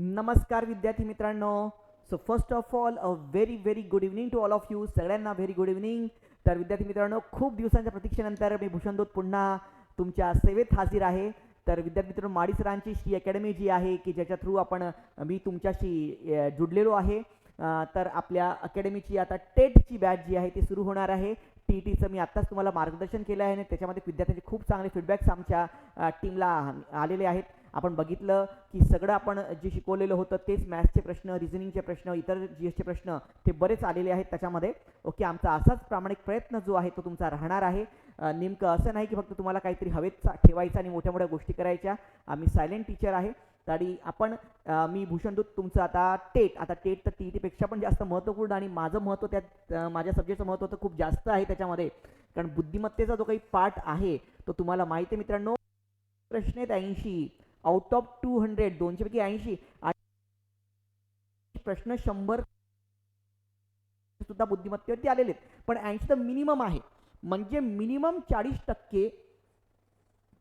नमस्कार विद्यार्थी मित्रांनो. So first of all a very very good evening to all of you सगळ्यांना very good evening तर विद्यार्थी मित्रांनो खूप दिवसांच्या प्रतीक्षेनंतर मी भूषणदूत पुन्हा तुमच्या सेवेत हाजीर आहे. तर विद्यार्थी मित्रांनो माडी सरांची श्री अकॅडमी जी आहे की ज्याच्या थ्रू आपण मी तुमच्याशी जुडलेलो आहे. तर आपल्या अकॅडमीची आता टेटची बॅच जी आहे ती सुरू होणार आहे. टी टीचं मी आत्ताच तुम्हाला मार्गदर्शन केलं आहे आणि त्याच्यामध्ये विद्यार्थ्यांचे खूप चांगले फीडबॅक्स आमच्या टीमला आलेले आहेत. आपण बघितलं की सगळं आपण जे शिकवलेलं होतं तेच मॅथ्सचे प्रश्न रिझनिंगचे प्रश्न इतर जी एसचे प्रश्न ते बरेच आलेले आहेत त्याच्यामध्ये. ओके आमचा असाच प्रामाणिक प्रयत्न जो आहे तो तुमचा राहणार आहे. नेमकं असं नाही की फक्त तुम्हाला काहीतरी हवेत ठेवायचं आणि मोठ्या मोठ्या गोष्टी करायच्या. आम्ही सायलेंट टीचर आहे. तरी आपण मी मी भूषणदूत तुमचं आता टेट आता टेट तर टी टीपेक्षा पण जास्त महत्त्वपूर्ण आणि माझं महत्त्व त्यात माझ्या सब्जेक्टचं महत्त्व तर खूप जास्त आहे त्याच्यामध्ये. कारण बुद्धिमत्तेचा जो काही पार्ट आहे तो तुम्हाला माहिती आहे मित्रांनो? प्रश्न आहेत ऐंशी. आउट ऑफ टू हंड्रेड दोनशेपैकी ऐंशी. प्रश्न शंभर सुद्धा बुद्धिमत्तेवरती आलेले आहेत. पण ऐंशी तर मिनिमम आहे. म्हणजे मिनिमम चाळीस टक्के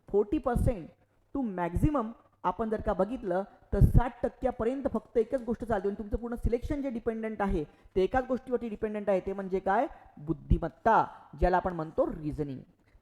फोर्टी पर्सेंट टू मॅक्झिमम आपण जर का बघितलं तर साठ टक्क्यापर्यंत फक्त एकच गोष्ट चालते. आणि तुमचं पूर्ण सिलेक्शन जे डिपेंडंट आहे ते एकाच गोष्टीवरती डिपेंडंट आहे. ते म्हणजे काय? बुद्धिमत्ता ज्याला आपण म्हणतो रिझनिंग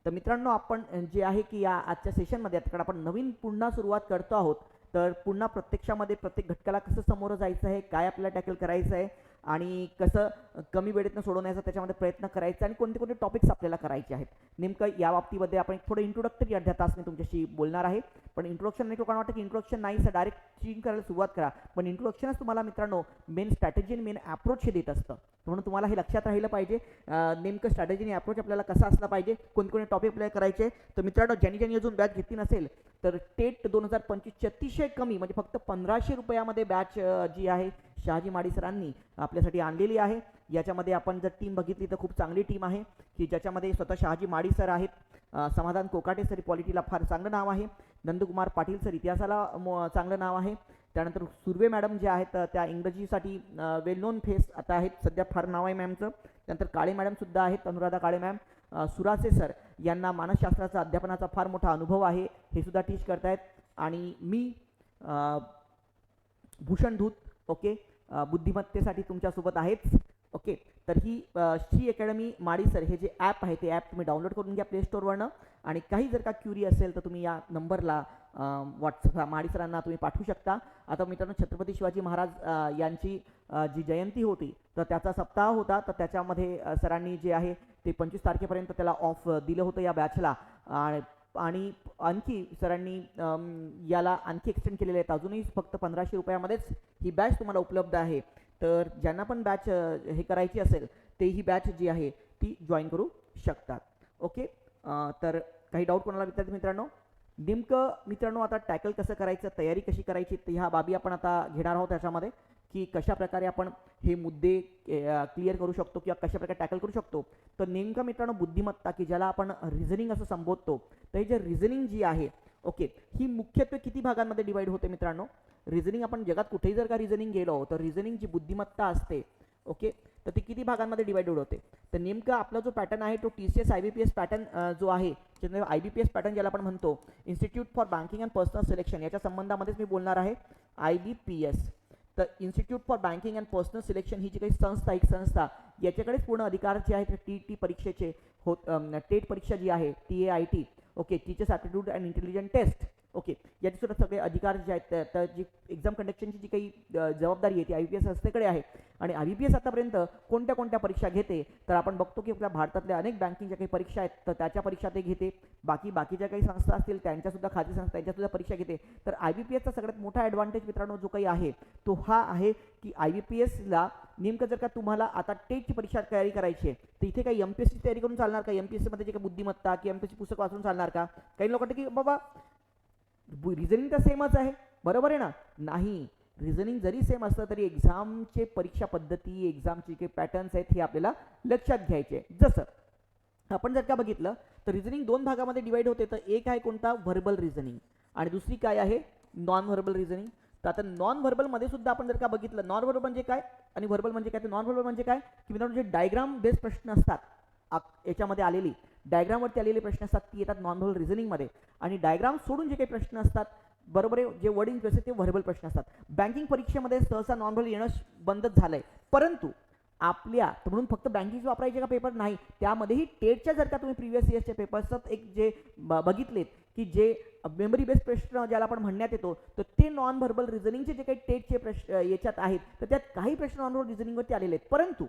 तर मित्रांनो आपण जे आहे की या आजच्या सेशनमध्ये आता आपण नवीन पुन्हा सुरुवात करतो आहोत. तर पुन्हा प्रत्यक्षामध्ये प्रत्येक घटकाला कसं समोरं जायचं आहे काय आपल्याला टॅकल करायचं आहे आणि कसं कमी वेळेतनं सोडवण्याचा त्याच्यामध्ये प्रयत्न करायचा आणि कोणते कोणते टॉपिक्स आपल्याला करायचे आहेत. नेमकं या बाबतीमध्ये आपण थोडं इंट्रोडक्टरी अर्ध्या तास मी तुमच्याशी बोलणार आहे. पण इंट्रोडक्शन नाही लोकांना वाटतं की इंट्रोडक्शन नाही सर डायरेक्ट चिंग करायला सुरुवात करा. पण इंट्रोडक्शनच तुम्हाला मित्रांनो मेन स्ट्रॅटेजी आणि मेन अप्रोच हे देत असतं. म्हणून तुम्हाला हे लक्षात राहिलं पाहिजे. नेमकं स्ट्रॅटेजी आणि अप्रोच आपल्याला कसा असला पाहिजे कोणते कोणते टॉपिक आपल्याला करायचे तर मित्रांनो ज्यांनी ज्यांनी अजून बॅच घेतली नसेल तर टेट दोन हजार पंचवीसची अतिशय कमी म्हणजे फक्त पंधराशे रुपयामध्ये बॅच जी आहे शहाजी माडी सरांनी आपल्यासाठी आणलेली आहे. याच्यामध्ये आपण जर टीम बघितली तर खूप चांगली टीम आहे. की ज्याच्यामध्ये स्वतः शहाजी माडी सर आहेत. समाधान कोकाटे सर पॉलिटीला फार चांगलं नाव आहे. नंदकुमार पाटील सर इतिहासाला मो- चांगलं नाव आहे. त्यानंतर सुर्वे मॅडम जे आहेत त्या इंग्रजीसाठी वेल नोन फेस आता आहेत. सध्या फार नाव आहे मॅमचं. त्यानंतर काळे मॅडमसुद्धा आहेत अनुराधा काळे मॅम. सुरासे सर यांना मानसशास्त्राचा अध्यापनाचा फार मोठा अनुभव आहे. हे सुद्धा टीच करतायत. आणि मी भूषण धूत ओके बुद्धिमत्तेसाठी तुमच्यासोबत आहेच ओके तर ही श्री अकॅडमी माडीसर हे जे ॲप आहे ते ॲप तुम्ही डाउनलोड करून घ्या प्ले स्टोअरवरनं. आणि काही जर का क्युरी असेल तर तुम्ही या नंबरला व्हॉट्सअप माडीसरांना तुम्ही पाठवू शकता. आता मित्रांनो छत्रपती शिवाजी महाराज यांची जी जयंती होती तर त्याचा सप्ताह होता. तर त्याच्यामध्ये सरांनी जे आहे ते पंचवीस तारखेपर्यंत त्याला ऑफ दिलं होतं या बॅचला. आणि आणि आणखी सरांनी याला आणखी एक्सटेंड केलेले आहेत. अजूनही फक्त पंधराशे रुपयामध्येच ही बॅच तुम्हाला उपलब्ध आहे. तर ज्यांना पण बॅच हे करायची असेल ते ही बॅच जी आहे ती जॉईन करू शकतात. ओके तर काही डाऊट कोणाला विद्यार्थी मित्रांनो? नेमकं मित्रांनो आता टॅकल कसं करायचं तयारी कशी करायची ह्या बाबी आपण आता घेणार आहोत त्याच्यामध्ये. की कशा प्रकारे आपण हे मुद्दे क्लिअर करू शकतो किंवा कशा प्रकारे टॅकल करू शकतो तर नेमकं मित्रांनो बुद्धिमत्ता की ज्याला आपण रिझनिंग असं संबोधतो तर हे जे रिझनिंग जी आहे ओके ही मुख्यत्वे किती भागांमध्ये डिवाईड होते मित्रांनो? रिझनिंग आपण जगात कुठेही जर का रिझनिंग गेलो तर रिझनिंग जी बुद्धिमत्ता असते ओके तर ती किती भागांमध्ये डिवाइडेड होते? तर नेमका आपला जो पॅटर्न आहे तो T C S I B P S pattern जो आहे I B P S pattern ज्याला आपण म्हणतो institute for banking and personnel selection याच्या संबंधामध्येच मी बोलणार आहे आय बी पी एस तर institute for banking and personnel selection ही जी काही संस्था एक संस्था याच्याकडेच पूर्ण अधिकार जे आहेत टी टी परीक्षेचे होत टेट परीक्षा जी आहे T A I T okay teachers aptitude and intelligent test okay. याचे सुद्धा सगळे अधिकार जे आहेत त्या- जी एक्झाम कंडक्शनची जी काही जबाबदारी आहे ती आय बी पी एस संस्थेकडे आहे. आणि आय बी पी एस आतापर्यंत कोणत्या कोणत्या परीक्षा घेते तर आपण बघतो की आपल्या भारतातल्या अनेक बँकिंगच्या काही परीक्षा आहेत तर त्याच्या परीक्षा ते घेते. बाकी बाकीच्या काही संस्था असतील त्यांच्यासुद्धा खाजगी संस्था त्यांच्यासुद्धा परीक्षा घेते. तर आय बी पी एसचा सगळ्यात मोठा ॲडव्हान्टेज मित्रांनो जो काही आहे तो हा आहे की आय बी पी एसला नेमकं जर का तुम्हाला आता टेटची परीक्षा तयारी करायची आहे तर इथे काही एम पी एस सी तयारी करून चालणार का? एम पी एस सीमध्ये जे काही बुद्धिमत्ता की एम पी एस सी पुस्तक वाचून चालणार का? काही लोक वाटतं की बाबा रिझनिंग तर सेमच आहे. बरोबर आहे ना? नाही. रिझनिंग जरी सेम असलं तरी एक्झामचे परीक्षा पद्धती एक्झामचे काही पॅटर्न्स आहेत हे आपल्याला लक्षात घ्यायचे जसं आपण जर का बघितलं तर रिझनिंग दोन भागामध्ये डिवाईड होते. तर एक आहे कोणता? व्हर्बल रिझनिंग आणि दुसरी काय आहे? नॉन व्हर्बल रिझनिंग तर आता नॉन व्हर्बलमध्ये सुद्धा आपण जर का बघितलं नॉन व्हर्बल म्हणजे काय? आणि व्हर्बल म्हणजे काय? तर नॉन व्हर्बल म्हणजे काय? की मित्रांनो जे डायग्राम बेस्ड प्रश्न असतात याच्यामध्ये आलेली डायग्रामवरती आलेले प्रश्न असतात ती येतात नॉन व्हर्बल रिझनिंगमध्ये आणि डायग्राम सोडून जे काही प्रश्न असतात बरोबर आहे जे वर्डिंग असते ते व्हर्बल प्रश्न असतात. बँकिंग परीक्षेमध्ये सहसा नॉन व्हर्बल येणं बंदच बंदच झालंय. परंतु आपल्या म्हणून फक्त बँकिंग वापरायचे का पेपर नाही. त्यामध्येही टेटच्या जर का तुम्ही प्रिव्हियस इयर्सचे पेपर्सचं एक जे बघितलेत की जे मेमरी बेस्ड प्रश्न ज्याला आपण म्हणण्यात येतो तर ते नॉन व्हर्बल रिझनिंगचे जे काही टेटचे प्रश्न याच्यात आहेत तर त्यात काही प्रश्न नॉन व्हर्बल रिझनिंगवरती आलेले आहेत. परंतु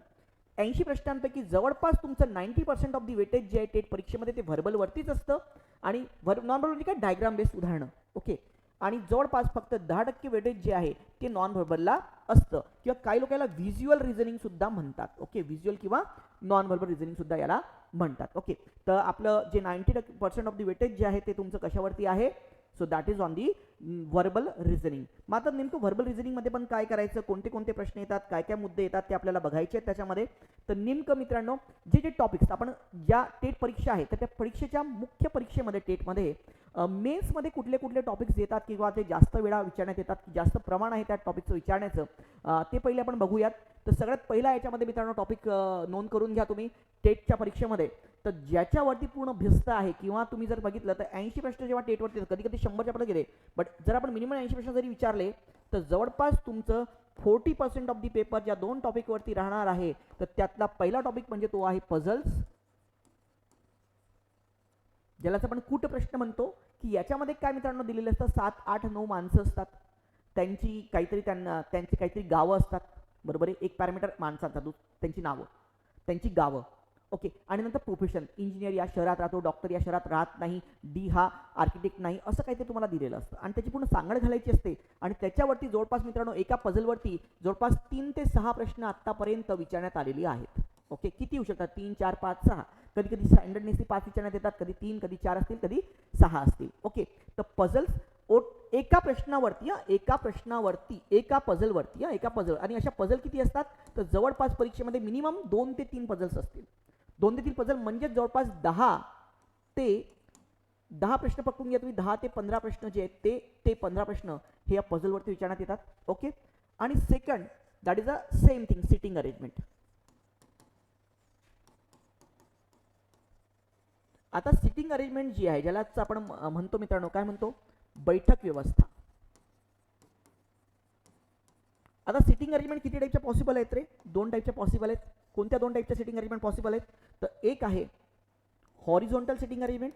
ऐंशी प्रश्नांपैकी जवळपास तुमचं ninety percent of the weightage जे आहे टेट परीक्षेमध्ये ते व्हर्बलवरतीच असतं आणि व्हर नॉन म्हणजे काय? डायग्राम बेस्ड उदाहरणं. ओके आणि जवळपास फक्त दहा टक्के वेटेज जे आहे ते नॉन व्हर्बलला असतं. किंवा काही लोक याला व्हिज्युअल रिझनिंग सुद्धा म्हणतात. ओके व्हिज्युअल किंवा नॉन व्हर्बल रिझनिंग सुद्धा याला म्हणतात. ओके तर आपलं जे नाईन्टी टक्के पर्सेंट ऑफ दी वेटेज जे आहे ते तुमचं कशावरती आहे? So that is on the verbal reasoning मग आता नेमकं व्हर्बल रिझनिंगमध्ये पण काय करायचं? कोणते कोणते प्रश्न येतात? काय काय मुद्दे येतात? ते आपल्याला बघायचे आहेत त्याच्यामध्ये. तर नेमकं मित्रांनो जे जे टॉपिक्स आपण ज्या टेट परीक्षा आहे तर त्या परीक्षेच्या मुख्य परीक्षेमध्ये टेटमध्ये मेन्समध्ये कुठले कुठले टॉपिक्स येतात किंवा ते जास्त वेळा विचारण्यात येतात की जास्त प्रमाण आहे त्या टॉपिकचं विचारण्याचं ते पहिले आपण बघूयात. तर सगळ्यात पहिला याच्यामध्ये मित्रांनो टॉपिक नोंद करून घ्या तुम्ही टेटच्या परीक्षेमध्ये. तर ज्याच्यावरती पूर्ण भिस्त आहे किंवा तुम्ही जर बघितलं तर ऐंशी प्रश्न जेव्हा टेटवरती कधी कधी शंभरच्या पर्यंत गेले बट जर आपण मिनिमम ऐंशी प्रश्न जरी विचारले तर जवळपास तुमचं forty percent of the paper ज्या दोन टॉपिकवरती राहणार आहे तर त्यातला पहिला टॉपिक म्हणजे तो आहे पझल्स ज्यालाच आपण कूट प्रश्न म्हणतो की याच्यामध्ये काय मित्रांनो दिलेलं असतं? सात आठ नऊ माणसं असतात. त्यांची काहीतरी त्यांना त्यांची काहीतरी गावं असतात. बरोबर आहे? एक पॅरामीटर माणसांचा असतात त्यांची नावं. त्यांची गावं. ओके आणि नंतर प्रोफेशन इंजिनियर या शहरात राहतो डॉक्टर या शहरात राहत नाही डी हा आर्किटेक्ट नाही असं काहीतरी तुम्हाला दिलेलं असतं. आणि त्याची पूर्ण सांगड घालायची असते. आणि त्याच्यावरती जवळपास मित्रांनो एका पझलवरती जवळपास तीन ते सहा प्रश्न आत्तापर्यंत विचारण्यात आलेली आहेत. ओके किती येऊ शकतात? तीन चार पाच सहा. कधी कधी स्टँडर्डनेसली पाच विचारण्यात येतात कधी तीन कधी चार असतील कधी सहा असतील. ओके तर पझल्स ओ एका प्रश्नावरती एका प्रश्नावरती एका पझलवरती एका पझल आणि अशा पझल किती असतात? तर जवळपास परीक्षेमध्ये मिनिमम दोन ते तीन पझल्स असतील. दोन ते तीन पझल म्हणजेच जवळपास दहा ते दहा प्रश्न पकडून घ्या तुम्ही. दहा ते पंधरा प्रश्न जे आहेत ते ते पंधरा प्रश्न हे या पझलवरती विचारण्यात येतात ओके आणि second that is a same thing sitting arrangement आता सिटिंग अरेंजमेंट जी आहे ज्यालाच आपण म्हणतो मित्रांनो काय म्हणतो? बैठक व्यवस्था. आता सिटिंग अरेंजमेंट किती टाईपच्या पॉसिबल आहेत रे? दोन टाईपच्या पॉसिबल आहेत. कोणत्या दोन टाईपच्या सिटिंग अरेंजमेंट पॉसिबल आहेत? तर एक आहे हॉरिझॉन्टल सिटिंग अरेंजमेंट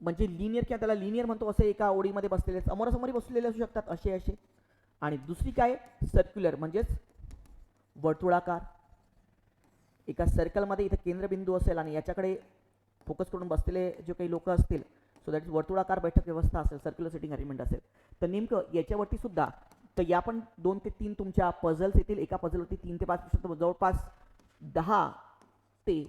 म्हणजे लिनियर किंवा त्याला लिनियर म्हणतो असे एका ओळीमध्ये बसलेले समोरासमोरी बसलेले असू शकतात असे असे आणि दुसरी काय सर्क्युलर म्हणजेच वर्तुळाकार. एका सर्कलमध्ये इथं केंद्रबिंदू असेल आणि याच्याकडे फोकस करून बसलेले जे काही लोक असतील सो दॅट इज वर्तुळाकार बैठक व्यवस्था असेल सर्क्युलर सिटिंग अरेंजमेंट असेल. तर नेमकं याच्यावरती सुद्धा तर या पण दोन ते तीन तुमच्या पझल्स येतील. एका पझलवरती तीन ते पाच प्रश्न तर जवळपास दहा ते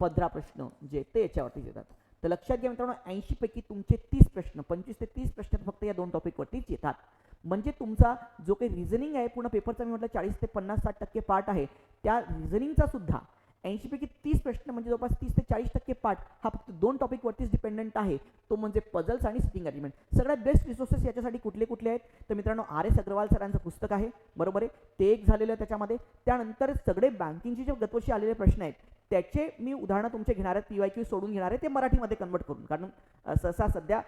पंधरा प्रश्न जे ते याच्यावरती येतात. तर लक्षात घ्या मित्रांनो ऐंशीपैकी तुमचे तीस प्रश्न पंचवीस ते तीस प्रश्न फक्त या दोन टॉपिकवरतीच येतात. म्हणजे तुमचा जो काही रिझनिंग आहे पूर्ण पेपरचा मी म्हटलं चाळीस ते पन्नास साठ टक्के पार्ट आहे. त्या रिझनिंगचा सुद्धा ऐंशीपैकी तीस प्रश्न म्हणजे जवळपास तीस ते चाळीस टक्के पाठ हा फक्त दोन टॉपिकवरतीच डिपेंडंट आहे. तो म्हणजे पझल्स आणि सिटिंग अरेंजमेंट सगळ्यात बेस्ट रिसोर्सेस याच्यासाठी कुठले कुठले आहेत? तर मित्रांनो आर एस अग्रवाल सरांचं पुस्तक आहे. बरोबर आहे? ते एक झालेलं आहे त्याच्यामध्ये. त्यानंतर सगळे बँकिंगचे जे गतवर्षी आलेले प्रश्न आहेत त्याचे मी उदाहरणं तुमचे घेणार आहेत पी वाय क्यू सोडून घेणार आहे ते मराठीमध्ये कन्वर्ट करून. कारण सहसा सध्या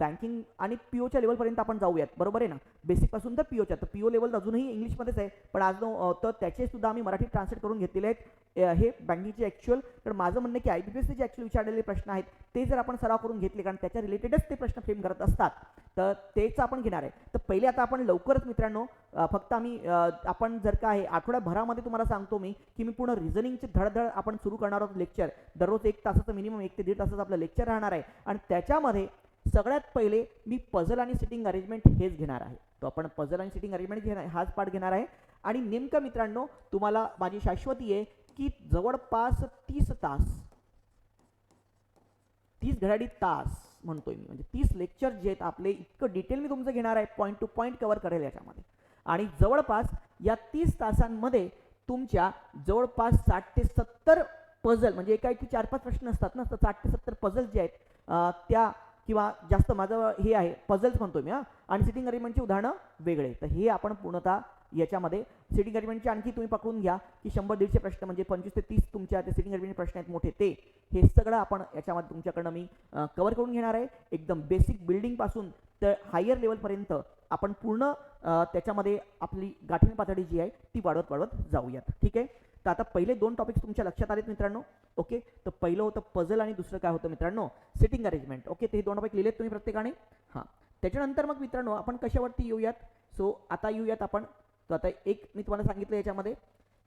बँकिंग आणि पी ओच्या लेवलपर्यंत आपण जाऊयात. बरोबर आहे ना? बेसिकपासून तर पी ओच्या तर पी ओ लेवल अजूनही इंग्लिशमध्येच आहे. पण आज तर त्याचे सुद्धा आम्ही मराठीत ट्रान्सलेट करून घेतलेले आहेत. हे बँकिंगचे ॲक्च्युअल तर माझं म्हणणं आहे की आय बी पी एसचे जे ॲक्च्युअल विचारलेले प्रश्न आहेत. ते जर आपण सराव करून घेतले कारण त्याच्या रिलेटेडच ते प्रश्न फ्रेम करत असतात. तर तेच आपण घेणार आहे. तर पहिले आता आपण लवकरच मित्रांनो फक्त आम्ही आपण जर का आहे आठवड्याभरामध्ये तुम्हाला सांगतो मी की मी पूर्ण रिझनिंगचे धडधड आपण सुरू करणार आहोत लेक्चर दररोज एक तासाचं मिनिमम एक ते दीड तासाचं आपलं लेक्चर राहणार आहे. आणि त्याच्यामध्ये सगळ्यात पहिले मी पझल आणि सिटिंग अरेंजमेंट हेच घेणार आहे. तो आपण पझल आणि सिटिंग अरेंजमेंट घेणार हाच पार्ट घेणार आहे. आणि नेमकं मित्रांनो तुम्हाला माझी शाश्वती आहे की जवळपास तीस तास तीस घड्याळी तास म्हणतोय मी. म्हणजे तीस लेक्चर जे आहेत आपले इतकं डिटेल मी तुमचं घेणार आहे पॉईंट टू पॉईंट कव्हर करेल याच्यामध्ये. आणि जवळपास या तीस तासांमध्ये तुमच्या जवळपास साठ ते सत्तर पझल म्हणजे एका एकी चार पाच प्रश्न असतात ना तर साठ ते सत्तर पझल जे आहेत त्या किंवा जास्त माझं हे आहे पझल्स म्हणतोय मी हां. आणि सिटिंग अरेंजमेंटची उदाहरणं वेगळे तर हे आपण पूर्णतः याच्यामध्ये सिटिंग अरेंजमेंटचे आणखी तुम्ही पकडून घ्या की शंभर दीडशे प्रश्न म्हणजे पंचवीस ते तीस तुमच्या ते सिटिंग अरेंजमेंट प्रश्न आहेत मोठे ते हे सगळं आपण याच्यामध्ये तुमच्याकडनं मी कवर करून घेणार आहे. एकदम बेसिक बिल्डिंगपासून तर हायर लेवलपर्यंत आपण पूर्ण त्याच्यामध्ये आपली गाठीण पातळी जी आहे ती वाढवत वाढवत जाऊयात. ठीक आहे? तर आता पहिले दोन टॉपिक्स तुमच्या लक्षात आलेत मित्रांनो. ओके? तर पहिलं होतं पझल आणि दुसरं काय होतं मित्रांनो? Sitting arrangement okay? ते हे दोन टॉपिक लिहिलेत तुम्ही प्रत्येकाने. हां. त्याच्यानंतर मग मित्रांनो आपण कशावरती येऊयात? सो आता येऊयात आपण तर आता एक मी तुम्हाला सांगितलं याच्यामध्ये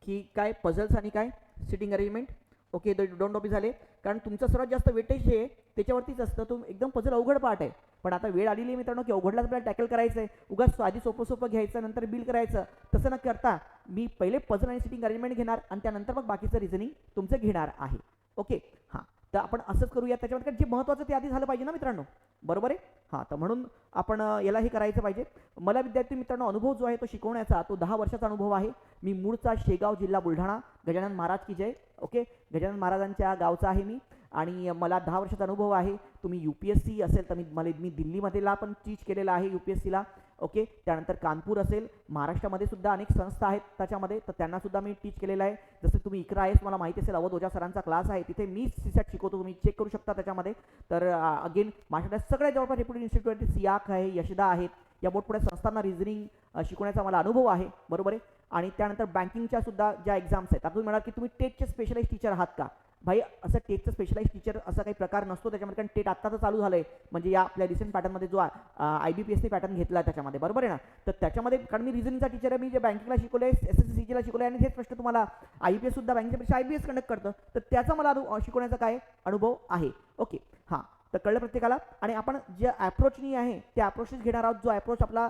की काय पझल्स आणि काय सिटिंग अरेंजमेंट ओके दोन टॉपिक झाले. कारण तुमचं सर्वात जास्त वेटेज हे त्याच्यावरतीच असतं. तुम एकदम पझल अवघड पार्ट आहे. पण आता वेळ आलेली आहे मित्रांनो की अवघडलाच आपल्याला टॅकल करायचं आहे उगाच आधी सोपं सोपं घ्यायचं नंतर बिल करायचं. तसं न करता मी पहिले पझल आणि सिटिंग अरेंजमेंट घेणार आणि त्यानंतर मग बाकीचं रिझनिंग तुमचं घेणार आहे. ओके हां. तर आपण असंच करूया त्याच्यामध्ये कारण जे महत्त्वाचं ते आधी झालं पाहिजे ना मित्रांनो? बरोबर आहे? हां तर म्हणून आपण याला हे करायचं पाहिजे. मला विद्यार्थी मित्रांनो अनुभव जो आहे तो शिकवण्याचा तो दहा वर्षाचा अनुभव आहे. मी मूळचा शेगाव जिल्हा बुलढाणा. गजानन महाराज की जय. ओके? गजानन महाराजांच्या गावचा आहे मी. आणि मला दहा वर्षाचा अनुभव आहे. तुम्ही यू पी एस सी असेल तर मी मला मी दिल्लीमध्येला पण टीच केलेला आहे यू पी एस सीला ओके? त्यानंतर कानपूर असेल महाराष्ट्रामध्ये सुद्धा अनेक संस्था आहेत त्याच्यामध्ये तर त्यांना सुद्धा मी टीच केलेलं आहे. जसं तुम्ही इकरा आहेस मला माहिती असेल अवध ओझा सरांचा क्लास आहे तिथे मी सीसॅट शिकवतो तुम्ही चेक करू शकता त्याच्यामध्ये. तर अगेन महाराष्ट्रात सगळ्या जवळपास रेप्युटेड इन्स्टिट्यूट आहेत सियाक आहे यशदा आहेत. या मोठमोठ्या संस्थांना रिझनिंग शिकवण्याचा मला अनुभव आहे बरोबर आहे? आणि त्यानंतर बँकिंगच्या सुद्धा ज्या एक्झाम्स आहेत आता तुम्ही म्हणाल की तुम्ही टेटचे स्पेशलाइज टीचर आहात का? भाई असं टेटचं स्पेशलाइज टीचर असा काही प्रकार नसतो त्याच्यामध्ये कारण टेट आत्ता तर चालू झालं आहे म्हणजे या आपल्या रिसेंट पॅटर्नमध्ये जो आय बी पी एसने पॅटर्न घेतला त्याच्यामध्ये. बरोबर आहे ना? तर त्याच्यामध्ये कारण मी रिझनिंगचा टीचर आहे मी जे बँकिंगला शिकवलं आहे एस एस सी ला शिकवलं आहे आणि हेच प्रश्न तुम्हाला आय बी एस सुद्धा बँकेच्या पेक्षा आय बी एस कंडक्ट करतं. तर त्याचा मला शिकवण्याचा काय अनुभव आहे? ओके हां. तर कळलं प्रत्येकाला? आणि आपण जे अप्रोचनी आहे त्या अप्रोचेस घेणार आहोत. जो अप्रोच आपला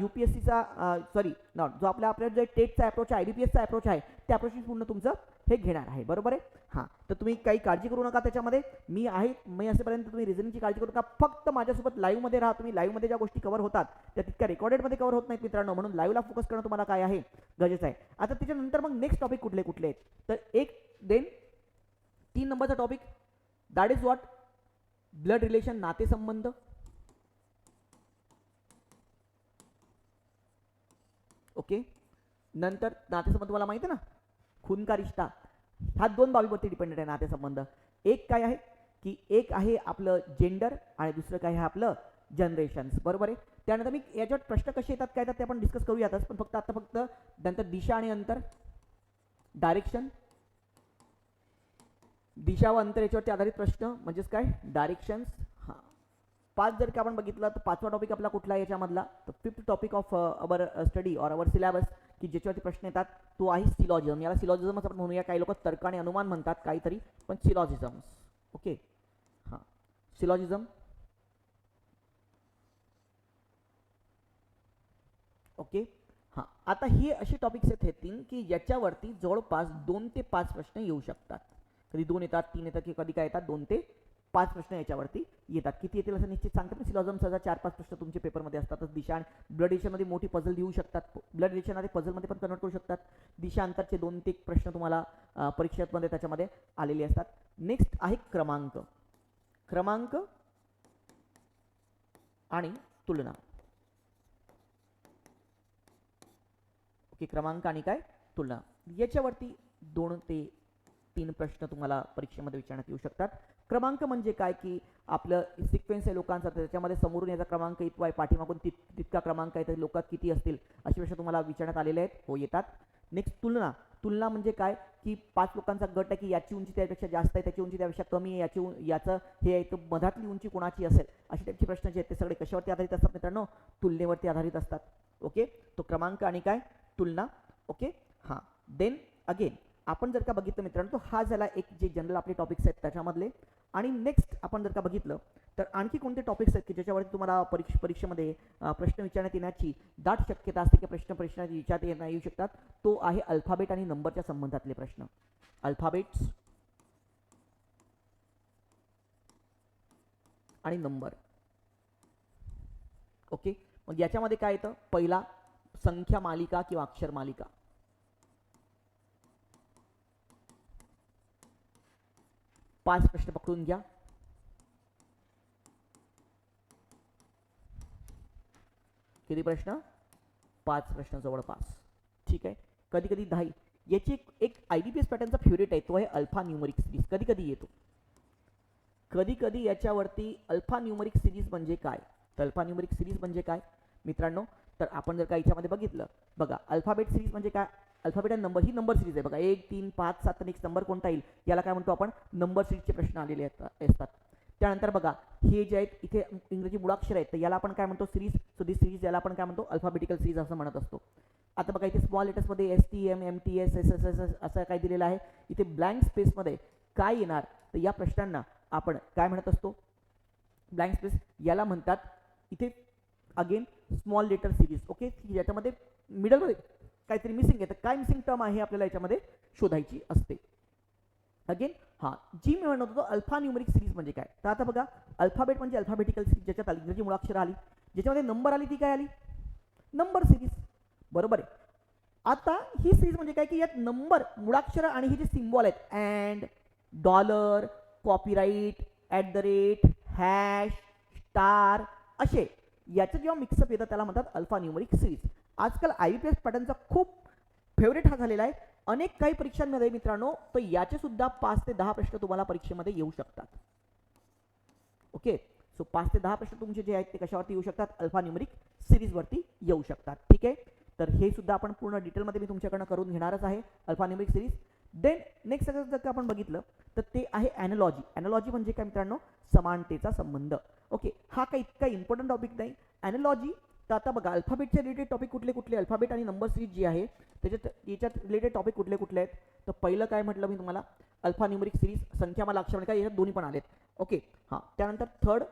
यू पी एस सीचा सॉरी नॉट जो आपला आपल्या जो टेटचा अप्रोच आहे आय बी पी एसचा अप्रोच आहे त्या अप्रोचनी पूर्ण तुमचं हे घेणार आहे. बरोबर आहे? हां. तर तुम्ही काही काळजी करू नका त्याच्यामध्ये. मी आहे मी असेपर्यंत तुम्ही रिझनिंगची काळजी करू नका. फक्त माझ्यासोबत लाईव्हमध्ये राहा तुम्ही. लाईव्हमध्ये ज्या गोष्टी कव्हर होतात त्या तितक्या रेकॉर्डेडमध्ये कव्हर होत नाहीत मित्रांनो. म्हणून लाईव्हला फोकस करणं तुम्हाला काय आहे? गरजेचं आहे. आता त्याच्यानंतर मग नेक्स्ट टॉपिक कुठले कुठले आहेत? तर एक देन तीन नंबरचा topic that is what blood relation नातेसंबंध? ओके? नंतर नातेसंबंध तुम्हाला माहिती आहे ना? खून का रिश्ता ह्या दोन बाबीवरती डिपेंडेंट आहे नातेसंबंध. एक काय आहे? की एक आहे आपलं जेंडर आणि दुसरं काय आहे आपलं जनरेशन्स बरोबर आहे? त्यानंतर मी याच्यावर प्रश्न कसे येतात काय येतात ते आपण डिस्कस करूयातच. पण फक्त आता फक्त नंतर दिशा आणि अंतर. डायरेक्शन दिशा व अंतर याच्यावरती आधारित प्रश्न म्हणजेच काय? डायरेक्शन्स हां. पाच जर का आपण बघितलं तर पाचवा टॉपिक आपला कुठला याच्यामधला? तर fifth topic of our study or our syllabus की ज्याच्यावरती प्रश्न येतात तो आहे सिलॉजिझम याला सिलॉजिझमच आपण म्हणूया. काही लोक तर्क आणि अनुमान म्हणतात काहीतरी पण सिलॉजिझम्स ओके हां. सिलॉजिझम ओके हां. आता हे असे टॉपिक्स आहेत हे तीन की याच्यावरती जवळपास दोन ते पाच प्रश्न येऊ शकतात. कधी दोन येतात तीन येतात किंवा कधी काय येतात दोन ते पाच प्रश्न याच्यावरती येतात. किती येतील असं निश्चित सांगतात मी सिलॉजम सहजा चार पाच प्रश्न तुमचे पेपरमध्ये असतातच. दिशा आणि ब्लड रिलेशनमध्ये मोठी पझल देऊ शकतात. ब्लड रिलेशनमध्ये पझलमध्ये पण कन्वर्ट करू शकतात. दिशा अंतरचे दोन ते एक प्रश्न तुम्हाला परीक्षेमध्ये त्याच्यामध्ये आलेले असतात. नेक्स्ट आहे क्रमांक. क्रमांक आणि तुलना. ओके क्रमांक आणि काय? तुलना. याच्यावरती दोन ते तीन प्रश्न तुम्हाला परीक्षेमध्ये विचारण्यात येऊ शकतात. क्रमांक म्हणजे काय? की आपलं सिक्वेन्स आहे लोकांचा त्याच्यामध्ये समोरून याचा क्रमांक इतका आहे पाठीमागून तित तितका क्रमांक आहे तर लोकात किती असतील? असे प्रश्न तुम्हाला विचारण्यात आलेले आहेत. हो येतात. नेक्स्ट तुलना. तुलना म्हणजे काय? की पाच लोकांचा गट आहे की याची उंची त्यापेक्षा जास्त आहे त्याची उंची त्यापेक्षा कमी आहे याची याचं हे आहे तर मधातली उंची कोणाची असेल? असे त्यांचे प्रश्न जे आहेत ते सगळे कशावरती आधारित असतात मित्रांनो? तुलनेवरती आधारित असतात. ओके? तो क्रमांक आणि काय? तुलना. ओके? हां. देन अगेन आपण जर का बघितलं मित्रांनो तो हा झाला एक जे जनरल आपले टॉपिक्स आहेत त्याच्यामधले. आणि नेक्स्ट आपण जर का बघितलं तर आणखी कोणते टॉपिक्स आहेत की ज्याच्यावरती तुम्हाला परीक्ष परीक्षेमध्ये प्रश्न विचारण्यात येण्याची दाट शक्यता असते की प्रश्न प्रश्न विचारता येणार येऊ शकतात तो आहे अल्फाबेट आणि नंबरच्या संबंधातले प्रश्न. अल्फाबेट्स आणि नंबर ओके मग याच्यामध्ये काय येतं? पहिला संख्या मालिका किंवा अक्षर मालिका. पाच प्रश्न पकडून घ्या. किती प्रश्न? पाच प्रश्न जवळपास. ठीक आहे? कधी कधी दहा याची एक एक आय डी पी एस पॅटर्नचा फेवरेट आहे. तो आहे अल्फा न्यूमरिक सिरीज कधी कधी येतो. कधी कधी याच्यावरती अल्फा न्यूमरिक सिरीज म्हणजे काय? तर अल्फा न्यूमरिक सिरीज म्हणजे काय? मित्रांनो तर आपण जर का याच्यामध्ये बघितलं बघा अल्फाबेट सिरीज म्हणजे काय? अल्फाबेट आणि नंबर ही नंबर सिरीज आहे. बघा एक तीन पाच सात आणि एक नंबर कोणता येईल? याला काय म्हणतो आपण? नंबर सिरीजचे प्रश्न आलेले असतात असतात. त्यानंतर बघा हे जे आहेत इथे इंग्रजी मुळाक्षर आहेत तर याला आपण काय म्हणतो? सिरीज सो दिस सिरीज याला आपण काय म्हणतो? अल्फाबेटिकल सिरीज असं म्हणत असतो. आता बघा इथे small लेटर्समध्ये S T M M T S S S S S असं काय दिलेलं आहे? इथे ब्लँक स्पेसमध्ये काय येणार? तर या प्रश्नांना आपण काय म्हणत असतो? ब्लँक स्पेस याला म्हणतात इथे again small letter series okay याच्यामध्ये मिडलमध्ये काहीतरी मिसिंग आहे तर काय मिसिंग टर्म आहे आपल्याला याच्यामध्ये शोधायची असते. अगेन हां जी मी म्हणत होतो अल्फा न्यूमरिक सिरीज म्हणजे काय? तर आता बघा अल्फाबेट म्हणजे अल्फाबेटिकल सिरीज ज्याच्यात आली इंग्रजी मुळाक्षर आली ज्याच्यामध्ये नंबर आली ती काय आली? नंबर सिरीज बरोबर आहे. आता ही सिरीज म्हणजे काय की यात नंबर मुळाक्षर आणि हे जे सिम्बॉल आहेत and dollar copyright at the rate hash star असे याचं जेव्हा मिक्सअप येतं त्याला म्हणतात अल्फा न्यूमरिक सिरीज आजकाल आय पी एस पॅटर्नचा खूप फेवरेट हा झालेला आहे. अनेक काही परीक्षांमध्ये मित्रांनो तर याचे सुद्धा पाच ते दहा प्रश्न तुम्हाला परीक्षेमध्ये येऊ शकतात. ओके? सो पाच ते दहा प्रश्न तुमचे जे आहेत ते कशावरती येऊ शकतात? अल्फान्युमरिक सिरीजवरती येऊ शकतात. ठीक आहे? तर हे सुद्धा आपण पूर्ण डिटेलमध्ये मी तुमच्याकडनं करून घेणारच आहे अल्फान्युमरिक सिरीज. देन नेक्स्ट सगळं जर का आपण बघितलं तर ते आहे ॲनॉलॉजी ॲनॉलॉजी म्हणजे काय मित्रांनो? समानतेचा संबंध. ओके? हा काही इतका इम्पॉर्टंट टॉपिक नाही. ॲनॉलॉजी तर आता बघा अल्फाबेटचे रिलेटेड टॉपिक कुठले कुठले? अल्फाबेट आणि नंबर सीरीज जी आहे त्याच्यात याच्यात रिलेटेड टॉपिक कुठले कुठले आहेत? तर पहिलं काय म्हटलं मी तुम्हाला? अल्फा न्यूमरिक सिरीज संख्या मला अक्षर काय याच्यात दोन्ही पण आलेत. ओके हां. त्यानंतर थर्ड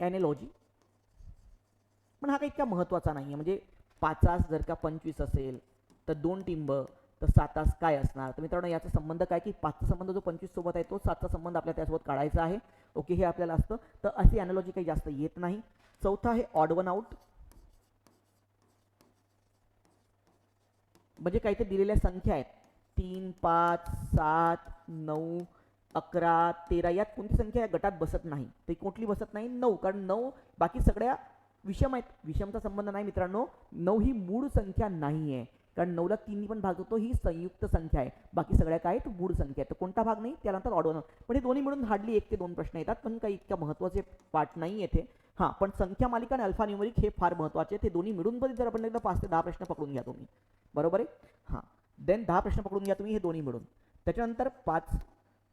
ॲनेलॉजी पण हा काही इतका महत्त्वाचा नाही आहे म्हणजे पाचास जर का पंचवीस असेल तर दोन टिंब तर सात तास काय असणार? तर मित्रांनो याचा संबंध काय की पाचचा संबंध जो पंचवीस सोबत आहे तो सातचा संबंध आपल्या त्यासोबत काढायचा आहे. ओके हे आपल्याला असतं. तर अशी ॲनॉलॉजी काही जास्त येत नाही. चौथा आहे ऑड वन आउट म्हणजे काही ते दिलेल्या संख्या आहेत. तीन पाच सात नऊ अकरा तेरा यात कोणती संख्या या गटात बसत नाही. ते कुठली बसत नाही? नऊ. कारण नऊ बाकी सगळ्या विषम आहेत. विषमचा संबंध नाही मित्रांनो. नऊ ही मूळ संख्या नाही आहे कारण नऊला तिन्ही पण भाग होतो ही संयुक्त संख्या आहे. बाकी सगळ्या काय तर मूळ संख्या आहे तर कोणता भाग नाही? त्यानंतर ऑड वन पण हे दोन्ही मिळून हार्डली एक ते दोन प्रश्न येतात पण काही इतक्या महत्त्वाचे पाठ नाही येथे. हां पण संख्या मालिका आणि अल्फान्युमरिक हे फार महत्त्वाचे ते दोन्ही मिळून पण जर आपण एकदा पाच ते दहा प्रश्न पकडून घ्या तुम्ही. बरोबर आहे? हां. देन दहा प्रश्न पकडून घ्या तुम्ही हे दोन्ही मिळून. त्याच्यानंतर पाच.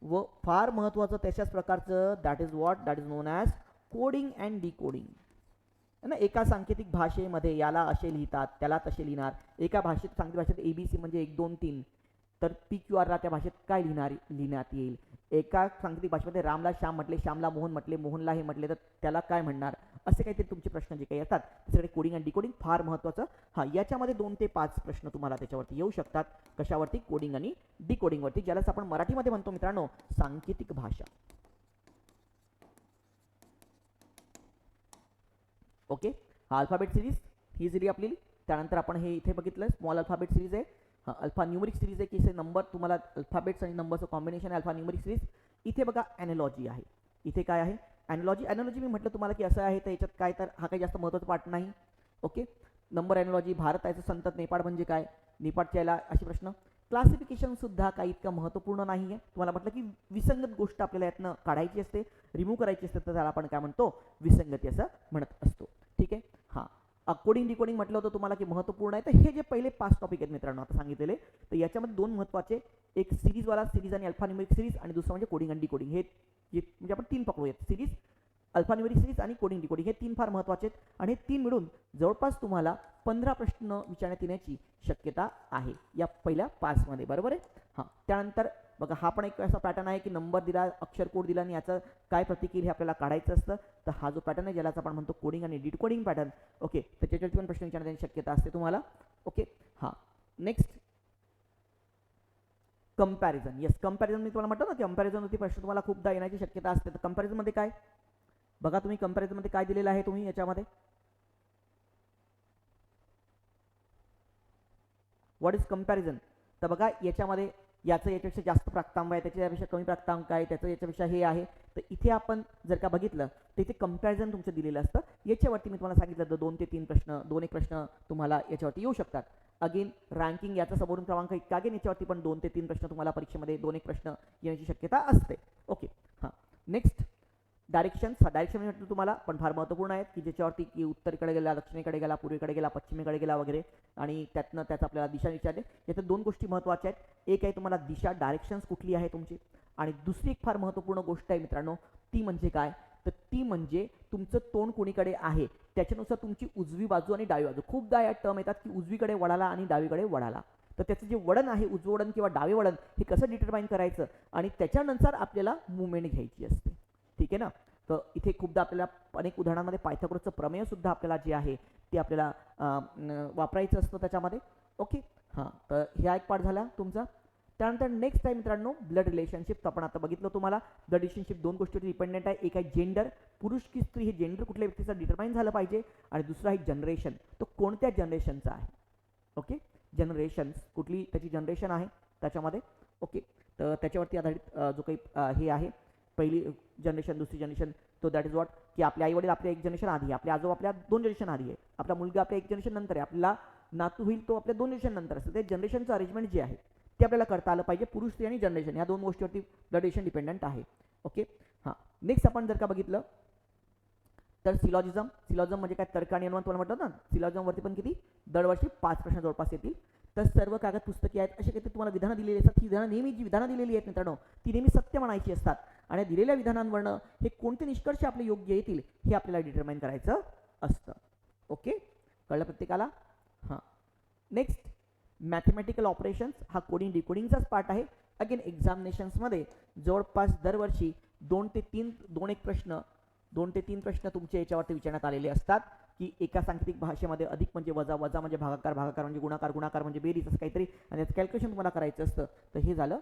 व फार महत्त्वाचं त्याच्याच प्रकारचं that is what that is known as coding and decoding ना? एका सांकेतिक भाषेमध्ये याला असे लिहितात त्याला तसे लिहिणार. एका भाषेत सांकेतिक भाषेत ए बी सी म्हणजे एक दोन तीन. तर पी क्यू आरला त्या भाषेत काय लिहिणार लिहिण्यात येईल? एका सांकेतिक भाषेमध्ये रामला श्याम म्हटले श्यामला मोहन म्हटले मोहनला हे म्हटले तर त्याला काय म्हणणार? असे काहीतरी तुमचे प्रश्न जे काही असतात ते सगळे कोडिंग अँड डिकोडिंग फार महत्त्वाचं. हां याच्यामध्ये दोन ते पाच प्रश्न तुम्हाला त्याच्यावरती येऊ शकतात. कशावरती? कोडिंग आणि डिकोडिंगवरती ज्यालाच आपण मराठीमध्ये म्हणतो मित्रांनो सांकेतिक भाषा. ओके? हा अल्फाबेट सिरीज ही जरी आपली त्यानंतर आपण हे इथे बघितलं स्मॉल अल्फाबेट सिरीज आहे. हा अल्फा न्यूमरिक सिरीज आहे की से नंबर तुम्हाला अल्फाबेट्स आणि नंबरचं कॉम्बिनेशन आहे अल्फा न्यूमरिक सिरीज इथे बघा ॲनॉलॉजी आहे. इथे काय आहे? ॲनॉलॉजी ॲनॉलॉजी मी म्हटलं तुम्हाला की असं आहे तर याच्यात काय तर हा काही जास्त महत्त्वाचा पार्ट नाही. ओके? नंबर ॲनॉलॉजी भारत आहे संतत नेपाळ म्हणजे काय? नेपाळच्या याला असे प्रश्न. क्लासिफिकेशनसुद्धा काही इतकं महत्त्वपूर्ण नाही आहे तुम्हाला म्हटलं की विसंगत गोष्ट आपल्याला यातनं काढायची असते रिमूव्ह करायची असते तर त्याला आपण काय म्हणतो? विसंगती असं म्हणत असतो. ठीक आहे? हां. अकोडिंग डिकोडिंग म्हटलं होतं तुम्हाला की महत्त्वपूर्ण आहे. तर हे जे पहिले पाच टॉपिक आहेत मित्रांनो आता सांगितलेले तर याच्यामध्ये दोन महत्त्वाचे एक सिरीजवाला सिरीज आणि अल्फान्युमेरिक सिरीज आणि दुसरं म्हणजे कोडिंग आणि डिकोडिंग हे जे म्हणजे आपण तीन पकडूयात. सिरीज अल्फान्युमेरिक सिरीज आणि कोडिंग डिकोडिंग हे तीन फार महत्त्वाचे आहेत आणि हे तीन मिळून जवळपास तुम्हाला पंधरा प्रश्न विचारण्यात येण्याची शक्यता आहे या पहिल्या पाचमध्ये. बरोबर आहे? हां. त्यानंतर बघा हा पण एक असा पॅटर्न आहे की नंबर दिला अक्षर कोड दिला आणि याचं काय प्रतिक्रिया हे आपल्याला काढायचं असतं. तर हा जो पॅटर्न आहे ज्याला आपण म्हणतो कोडिंग आणि डिकोडिंग पॅटर्न ओके तर त्याच्यावरती पण प्रश्न विचारण्याची शक्यता असते तुम्हाला. ओके हां. नेक्स्ट कंपॅरिझन येस कंपॅरिझन मी तुम्हाला म्हटलं ना कम्पॅरिझनवरती प्रश्न तुम्हाला खूपदा येण्याची शक्यता असते. तर कम्पॅरिझनमध्ये काय? बघा तुम्ही कम्पॅरिझनमध्ये काय दिलेलं आहे तुम्ही याच्यामध्ये? व्हॉट इज कंपॅरिझन तर बघा याच्यामध्ये याचं याच्यापेक्षा जास्त प्राप्तांक आहे त्याच्यापेक्षा कमी प्राप्तांक आहे त्याचं याच्यापेक्षा हे आहे. तर इथे आपण जर का बघितलं तर इथे कंपॅरिझन तुमचं दिलेलं असतं. याच्यावरती मी तुम्हाला सांगितलं तर दोन ते तीन प्रश्न दोन एक प्रश्न तुम्हाला याच्यावरती येऊ शकतात. अगेन रँकिंग याचा समोरून क्रमांक इतका अगेन याच्यावरती पण दोन ते तीन प्रश्न तुम्हाला परीक्षेमध्ये दोन एक प्रश्न येण्याची शक्यता असते. ओके हां. नेक्स्ट डायरेक्शन डायरेक्शन डायरेक्शन म्हटलं तुम्हाला पण फार महत्त्वपूर्ण आहेत की ज्याच्यावरती की उत्तरेकडे गेला दक्षिणेकडे गेला पूर्वेकडे गेला पश्चिमेकडे गेला वगैरे आणि त्यातनं त्याचा आपल्याला दिशा विचारले. याच्यात दोन गोष्टी महत्त्वाच्या आहेत. एक आहे तुम्हाला दिशा डायरेक्शन्स कुठली आहे तुमची? आणि दुसरी एक फार महत्त्वपूर्ण गोष्ट आहे मित्रांनो ती म्हणजे काय? तर ती म्हणजे तुमचं तोंड कोणीकडे आहे? त्याच्यानुसार तुमची उजवी बाजू आणि डावी बाजू. खूपदा या टर्म येतात की उजवीकडे वळाला आणि डावीकडे वळाला. तर त्याचं जे वळण आहे उजवं वळण किंवा डावे वळण हे कसं डिटरमाईन करायचं? आणि त्याच्यानंतर आपल्याला मुवमेंट घ्यायची असते. ठीक आहे ना? तर इथे खूपदा आपल्याला अनेक उदाहरणांमध्ये पायथागोरसचं प्रमेय सुद्धा आपल्याला जे आहे ते आपल्याला वापरायचं असतं त्याच्यामध्ये. ओके? हां तर ह्या एक पाठ झाला तुमचा. त्यानंतर नेक्स्ट आहे मित्रांनो ब्लड रिलेशनशिप आपण आता बघितलं तुम्हाला ब्लड रिलेशनशिप दोन गोष्टीवर डिपेंडेंट आहे. एक आहे जेंडर पुरुष की स्त्री हे जेंडर कुठल्या व्यक्तीचं डिटरमाइन झालं पाहिजे? आणि दुसरा आहे जनरेशन तो कोणत्या जनरेशनचा आहे? ओके? जनरेशन्स कुठली त्याची जनरेशन आहे त्याच्यामध्ये? ओके? तर त्याच्यावरती आधारित जो काही हे आहे पहिली जनरेशन दुसरी जनरेशन तो दॅट इज वॉट की आपले आईवडील आपल्या एक जनरेशन आधी आहे. आपले आजोबा आपल्या दोन जनरेशन आधी आहे. आपला मुलगा आपल्या एक जनरेशन नंतर आहे. आपला नातू होईल तो आपल्या दोन जनरेशन नंतर असतं. ते जनरेशनचं अरेंजमेंट जे आहे ते आपल्याला करता आलं पाहिजे. पुरुष स्त्री आणि जनरेशन या दोन गोष्टीवरती ब्लड डिपेंडंट आहे. ओके हां. नेक्स्ट आपण जर का बघितलं तर सिलॉजिझम सिलॉजिझम म्हणजे काय? तर्क आणि अनुमान तुम्हाला म्हटलं ना? सिलॉजिझमवरती पण किती? दरवर्षी पाच प्रश्न जवळपास येतील. तर सर्व कागद पुस्तके आहेत. असे काहीतरी तुम्हाला विधानं दिलेली असतात. ही विधानं नेहमी जी विधानं दिलेली आहेत मित्रांनो ती नेहमी सत्य म्हणायची असतात. आणि दिलेल्या विधानांवरनं हे कोणते निष्कर्ष आपले योग्य येतील हे आपल्याला डिटरमाइन करायचं असतं. ओके कळलं प्रत्येकाला? हां. नेक्स्ट मॅथमॅटिकल ऑपरेशन्स हा कोडिंग डिकोडिंगचाच पार्ट आहे. अगेन एक्झामिनेशन्समध्ये जवळपास दरवर्षी दोन ते तीन दोन एक प्रश्न दोन ते तीन प्रश्न तुमच्या याच्यावरती विचारण्यात आलेले असतात की एका सांकेतिक भाषेमध्ये अधिक म्हणजे वजा वजा म्हणजे भागाकार भागाकार म्हणजे गुणाकार गुणाकार म्हणजे बेरीज असं काहीतरी. आणि कॅल्क्युलेशन तुम्हाला करायचं असतं. तर हे झालं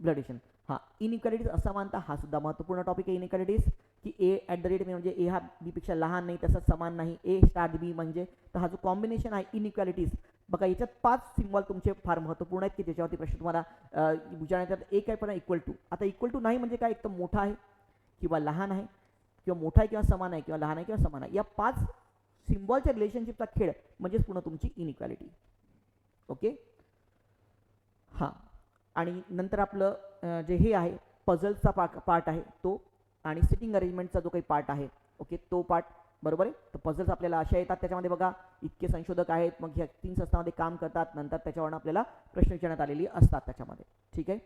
ब्लडेशन हा इनइक्वॅलिटीज असमानता हा सुद्धा महत्त्वपूर्ण टॉपिक आहे इनइक्वॅलिटीज की ए ॲट द रेट म्हणजे ए हा बीपेक्षा लहान नाही तसंच समान नाही. ए स्टार्ट बी म्हणजे तर हा जो कॉम्बिनेशन आहे इनइक्वॅलिटीज बघा याच्यात पाच सिम्बॉल तुमचे फार महत्त्वपूर्ण आहेत की त्याच्यावरती प्रश्न तुम्हाला विचारण्यात येतात. एक आहे पण इक्वल टू आता इक्वल टू नाही म्हणजे काय? एक तर मोठा आहे किंवा लहान आहे किंवा मोठा आहे किंवा समान आहे किंवा लहान आहे किंवा समान आहे. या पाच सिम्बॉलच्या रिलेशनशिपचा खेळ म्हणजेच पुन्हा तुमची इनइक्वॅलिटी ओके हां. आणि नंतर आपलं जे हे आहे पझलचा पा पार्ट आहे तो आणि सिटिंग अरेंजमेंटचा जो काही पार्ट आहे ओके तो पार्ट बरोबर आहे? तर पझल्स आपल्याला अशा येतात. त्याच्यामध्ये बघा इतके संशोधक आहेत. मग ह्या तीन संस्थांमध्ये काम करतात. नंतर त्याच्यावरनं आपल्याला प्रश्न विचारण्यात आलेली असतात त्याच्यामध्ये. ठीक आहे?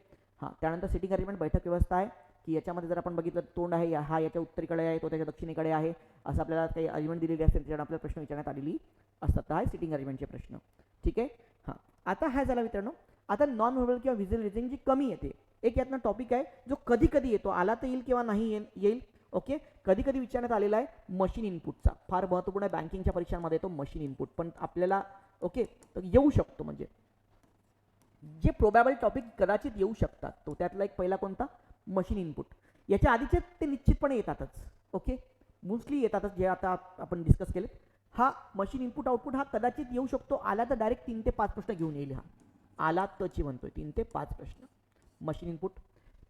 हां त्यानंतर सिटिंग अरेंजमेंट बैठक व्यवस्था आहे की याच्यामध्ये जर आपण बघितलं तोंड आहे या- हा याच्या उत्तरेकडे आहे तो त्याच्या दक्षिणेकडे आहे असं आपल्याला काही अरेंजमेंट दिलेली असते त्याच्यावर आपल्याला प्रश्न विचारण्यात आलेली असतात. तर हा सिटिंग अरेंजमेंटचे प्रश्न. ठीक आहे? हां आता हा झाला मित्रांनो आता नॉन व्हर्बल किंवा व्हिज्युअल रिझनिंग जी कमी येते एक यातनं टॉपिक आहे जो कधी कधी येतो आला तर येईल किंवा नाही येईल येईल ओके कधी कधी विचारण्यात आलेला आहे मशीन इनपुटचा फार महत्त्वपूर्ण आहे बँकिंगच्या परीक्षांमध्ये येतो मशीन इनपुट पण आपल्याला ओके तर येऊ शकतो म्हणजे. जे प्रोबॅबल टॉपिक कदाचित येऊ शकतात तो त्यातला एक पहिला कोणता? मशीन इनपुट याच्या आधीचे ते निश्चितपणे येतातच ओके मोस्टली येतातच जे आता आपण डिस्कस केले हा मशीन इनपुट आउटपुट हा कदाचित येऊ शकतो आला तर डायरेक्ट तीन ते पाच प्रश्न घेऊन येईल हा. आला त्वची म्हणतोय तीन ते पाच प्रश्न. मशीन इनपुट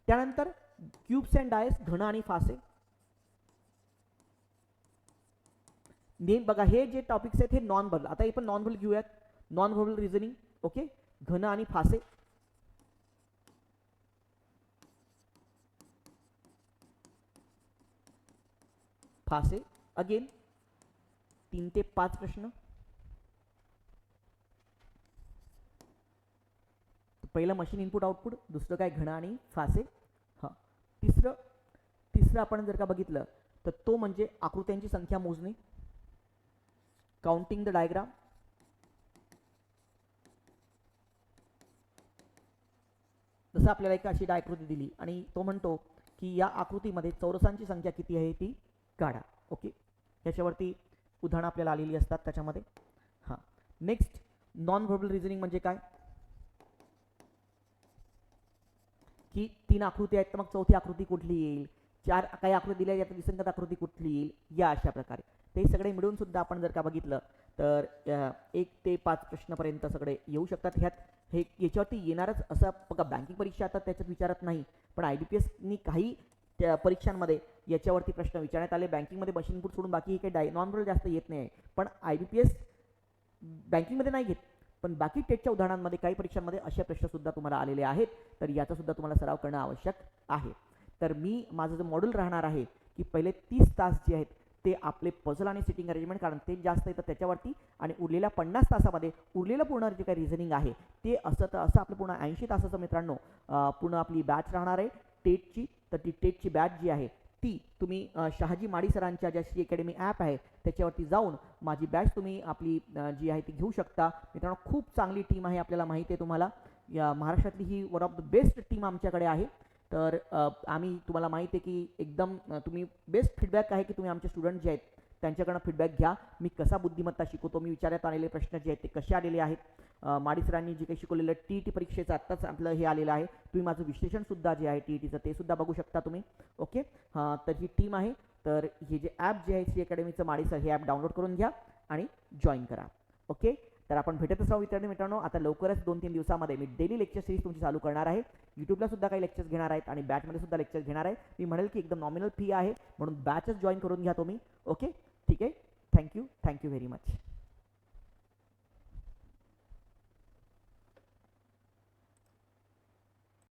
त्यानंतर क्यूब्स अँड डायस घन आणि फासे. नेम बघा हे जे टॉपिक्स आहेत हे नॉन व्हर्बल आता हे पण नॉन व्हर्बल घेऊयात. नॉन व्हर्बल रिझनिंग ओके घन आणि फासे. फासे. अगेन तीन ते पाच प्रश्न. पहिलं मशीन इनपुट आउटपुट दुसरं काय घणा आणि फासे? हां. तिसरं तिसरं आपण जर का बघितलं तर तो म्हणजे आकृत्यांची संख्या मोजणे. काउंटिंग द डायग्राम जसं आपल्याला एक अशी आकृती दिली आणि तो म्हणतो की या आकृतीमध्ये चौरसांची संख्या किती आहे ती काढा. ओके? याच्यावरती उदाहरणं आपल्याला आलेली असतात त्याच्यामध्ये. हां. नेक्स्ट नॉन व्हर्बल रिझनिंग म्हणजे काय? की तीन आकृती आहेत तर मग चौथी आकृती कुठली येईल? चार काही आकृती दिल्या यात विसंगत आकृती कुठली येईल? या अशा प्रकारे. ते सगळे मिळून सुद्धा आपण जर का बघितलं तर एक ते पाच प्रश्नपर्यंत सगळे येऊ शकतात. ह्यात हे याच्यावरती येणारच असं बघा बँकिंग परीक्षा आता त्याच्यात विचारत नाही पण आय बी पी एसनी काही त्या परीक्षांमध्ये याच्यावरती प्रश्न विचारण्यात आले. बँकिंगमध्ये मशीन फूट सोडून बाकी काही डाय नॉन जास्त येत नाही. पण आय बी पी एस बँकिंगमध्ये नाही घेत. पण बाकी टेटच्या उदाहरणांमध्ये काही परीक्षांमध्ये असे प्रश्नसुद्धा तुम्हाला आलेले आहेत तर याचासुद्धा तुम्हाला सराव करणं आवश्यक आहे. तर मी माझं जे मॉड्यूल राहणार आहे की पहिले तीस तास जे आहेत ते आपले पझल आणि सिटिंग अरेंजमेंट कारण ते जास्त येतं त्याच्यावरती आणि उरलेल्या पन्नास तासामध्ये उरलेलं पूर्ण जे काही रिझनिंग आहे ते असं तर असं आपलं पूर्ण ऐंशी तासाचं मित्रांनो पूर्ण आपली बॅच राहणार आहे. टेटची तर ती टेटची बॅच जी आहे ती तुम्ही शहाजी माडी सरांच्या ज्या श्री अकॅडमी ॲप आहे त्याच्यावरती जाऊन माझी बॅच तुम्ही आपली जी आहे ती घेऊ शकता. मित्रांनो खूप चांगली टीम आहे आपल्याला माहिती आहे तुम्हाला. या महाराष्ट्रातली ही one of the best team आमच्याकडे आहे. तर आम्ही तुम्हाला माहिती आहे की एकदम तुम्ही बेस्ट फीडबॅक आहे की तुम्ही आमचे स्टुडंट जे आहेत त्यांच्याकडनं फीडबॅक घ्या. मी कसा बुद्धिमत्ता शिकवतो मी विचारण्यात आलेले प्रश्न जे आहेत ते कसे आलेले आहेत? अ, माडी सरांनी जे काही शिकवलेलं टी ई टी परीक्षेचं आत्ताच आपलं हे आलेलं आहे. तुम्ही माझं विश्लेषणसुद्धा जे आहे टी ई टीचं ते सुद्धा बघू शकता तुम्ही. ओके हां तर ही टीम आहे. तर हे जे ॲप जे आहे सी अकॅडमीचं माडी सर हे ॲप डाउनलोड करून घ्या आणि जॉईन करा. ओके तर आपण भेटतच राहू विद्यार्थी मित्रांनो. आता लवकरच दोन तीन दिवसामध्ये मी डेली लेक्चर सिरीज तुमची चालू करणार आहे. यूट्यूबला सुद्धा काही लेक्चर्स घेणार आहेत आणि बॅचमध्ये सुद्धा लेक्चर्स घेणार आहे. मी म्हणेल की एकदम नॉमिनल फी आहे. म्हणून बॅचच जॉईन करून घ्या तुम्ही. ओके ठीक आहे? Thank you thank you very much